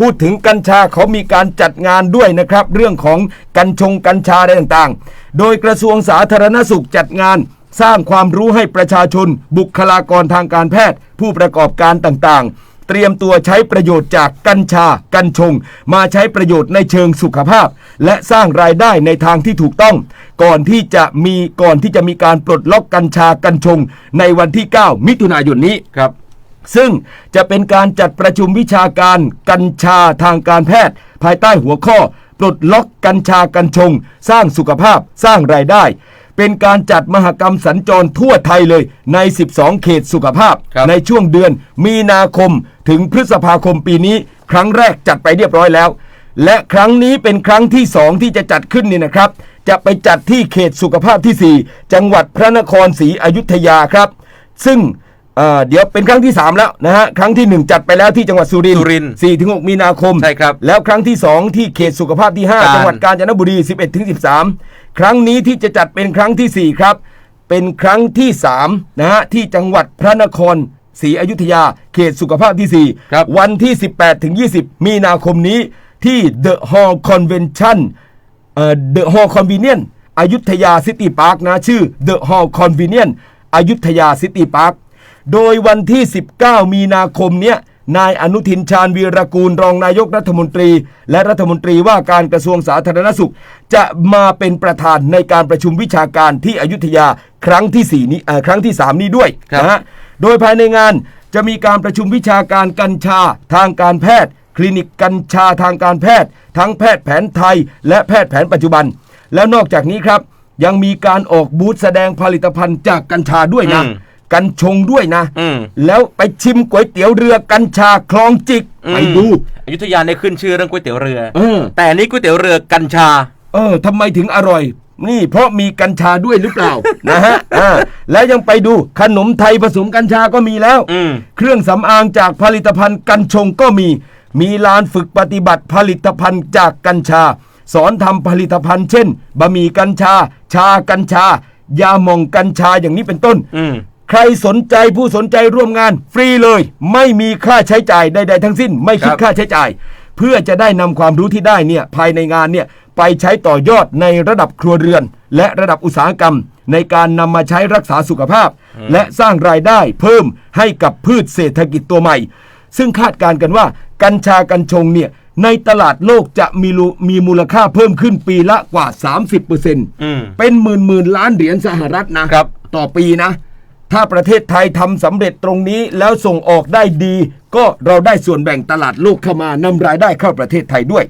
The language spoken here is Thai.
พูดถึงกัญชาเขามีการจัดงานด้วยนะครับ เรื่องของกัญชงกัญชาอะไรต่างๆ โดยกระทรวงสาธารณสุขจัดงาน สร้างความรู้ให้ประชาชน บุคลากรทางการแพทย์ ผู้ประกอบการต่างๆ เตรียมตัวใช้ประโยชน์จากกัญชา กัญชง มาใช้ประโยชน์ในเชิงสุขภาพ และสร้างรายได้ในทางที่ถูกต้อง ก่อนที่จะมีก่อนที่จะมีการปลดล็อกกัญชากัญชง ในวันที่ 9 มิถุนายนนี้ครับ ซึ่งจะเป็นการจัดประชุมวิชาการกัญชาทางการแพทย์ ภายใต้หัวข้อ ปลดล็อกกัญชากัญชง สร้างสุขภาพสร้างรายได้ เป็นการจัดมหกรรมสัญจรทั่วไทยเลยใน 12 เขตสุขภาพครับในช่วงเดือนมีนาคมถึงพฤษภาคมปีนี้ ครั้งแรกจัดไปเรียบร้อยแล้ว และครั้งนี้เป็นครั้งที่สองที่จะจัดขึ้นนี่นะครับ จะไปจัดที่เขตสุขภาพที่ 4 จังหวัดพระนครศรีอยุธยาครับ ซึ่ง เอ่อเดี๋ยวเป็นครั้งที่ 3 แล้วนะฮะ ครั้งทีหนึ่1 จัดไปแล้วที่จังหวัดสุรินทสุร์รินทร์4ถึง6มีนาคม ใช่ครับแล้วครั้งที่ 2 ที่เขตสุขภาพที่กาญ5จังหวัดกาญจนบุรี 11ถึง13 ครั้งนี้ที่จะจัดเป็นครั้งทีสี่4 ครับ เป็นครั้งที่3นะฮะที่จังหวัดพระนครศรีอยุธยา เขตสุขภาพที่4ครับวันที่ 18ถึง20 มีนาคมนี้ที่ The Hall Convention เอ่อ The Hall Convenient อยุธยาซิตี้พาร์คนะชื่อ The Hall Convenient อยุธยาซิตี้พาร์ค โดยวันที่ 19 มีนาคมเนี้ยนายอนุทินชาญวีรกูลรองนายกรัฐมนตรี และรัฐมนตรีว่าการกระทรวงสาธารณสุข จะมาเป็นประธานในการประชุมวิชาการที่อยุธยาครั้งที่ 4 นี้เอ่อครั้งที่ 3 นี้ด้วยครับนะฮะโดยภายในงานจะมีการประชุมวิชาการกัญชาทางการแพทย์ คลินิกกัญชาทางการแพทย์ ทั้งแพทย์แผนไทย และแพทย์แผนปัจจุบัน แล้วนอกจากนี้ครับ ยังมีการออกบูธแสดงผลิตภัณฑ์จากกัญชาด้วยนะอืม กัญชงด้วยนะ อืม แล้วไปชิมก๋วยเตี๋ยวเรือกัญชาคลองจิกไปดู อยุธยาเนี่ยขึ้นชื่อเรื่องก๋วยเตี๋ยวเรือ เออ แต่อันนี้ก๋วยเตี๋ยวเรือกัญชา เออทำไมถึงอร่อย นี่เพราะมีกัญชาด้วยหรือเปล่า นะฮะอ่าแล้วยังไปดูขนมไทยผสมกัญชาก็มีแล้ว อืม เครื่องสำอางจากผลิตภัณฑ์กัญชงก็มี มีลานฝึกปฏิบัติผลิตภัณฑ์จากกัญชา สอนทำผลิตภัณฑ์เช่นบะหมี่กัญชา ชากัญชา ยาหม่องกัญชาอย่างนี้เป็นต้น อืม ใครสนใจผู้สนใจร่วมงาน ฟรีเลย ไม่มีค่าใช้จ่ายใดๆทั้งสิ้น ไม่คิดครับ ค่าใช้จ่าย เพื่อจะได้นำความรู้ที่ได้เนี่ยภายในงานเนี่ยไปใช้ต่อยอดในระดับครัวเรือน และระดับอุตสาหกรรม ในการนำมาใช้รักษาสุขภาพ และสร้างรายได้เพิ่มให้กับพืชเศรษฐกิจตัวใหม่ ซึ่งคาดการณ์กันว่า กัญชากัญชงเนี่ยในตลาดโลกจะมีรูมีมูลค่าเพิ่มขึ้นปีละกว่า 30%อืมเป็นหมื่นหมื่นล้านเหรียญสหรัฐนะครับ ต่อปีนะ ถ้าประเทศไทยทำสำเร็จตรงนี้แล้วส่งออกได้ดี ก็เราได้ส่วนแบ่งตลาดโลกเข้ามานำรายได้เข้าประเทศไทยด้วย